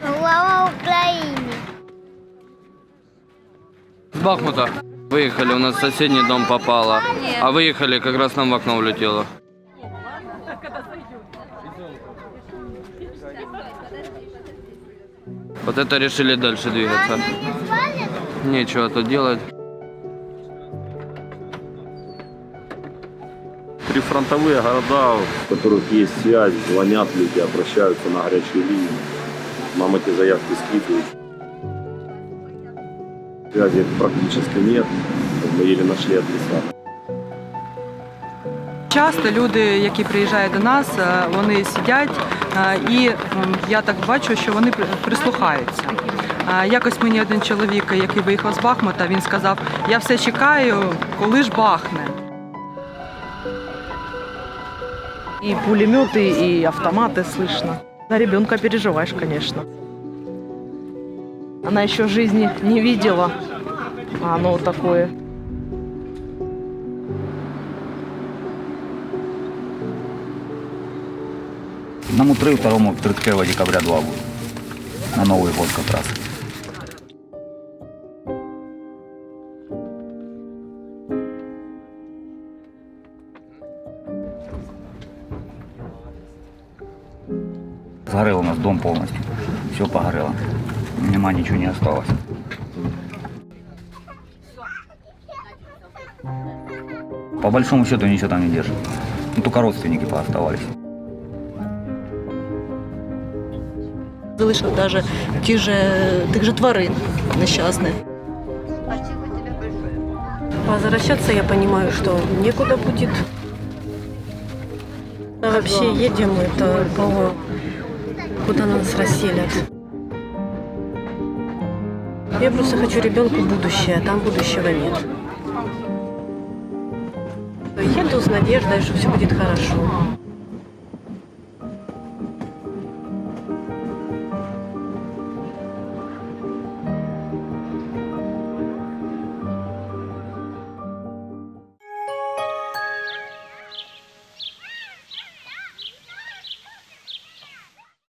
Слава Україні! С Бахмута. Выехали, у нас в соседний дом попало. А выехали, как раз нам в окно улетело. Вот это решили дальше двигаться. Нечего тут делать. Прифронтовые города, в которых есть связь, звонят люди, обращаются на горячую линию. Нам эти заявки скидывают. Связи практически нет. Мы еле нашли адреса. Часто люди, які приїжджають до нас, е, вони сидять е, і м, я так бачу, що вони при- прислухаються. Е, Якось мені один чоловік, який виїхав з Бахмута, він сказав: я все чекаю, коли ж бахне. И пулеметы, и автоматы слышно. За ребенка переживаешь, конечно. Она еще жизни не видела, а оно такое. Нам 3 2 31 декабря 2 будет. На Новый год как раз. Сгорел у нас дом полностью. Все погорело. Нема ничего не осталось. По большому счету ничего там не держит. Ну, только родственники пооставались. залишив навіть ті же, тих же тварин нещасних. Возвращаться я понимаю, что некуда будет. А вообще едем, это по куда нас расселят. Я просто хочу ребенку будущее, а там будущего нет. Еду с надеждой, что все будет хорошо.